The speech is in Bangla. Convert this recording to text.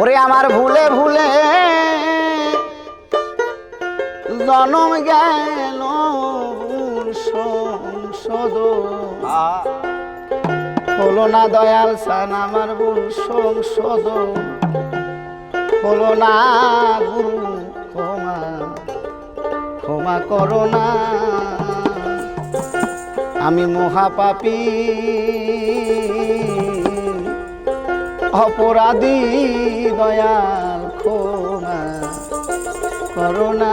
ওরে আমার ভুলে ভুলে জনম গেল সংসদ হলো না দয়াল সান আমার বোন সংসদ হলো না গুরু ক্ষমা ক্ষমা করো না। আমি মহাপাপী। অপরাধী দয়াল খোমা করোনা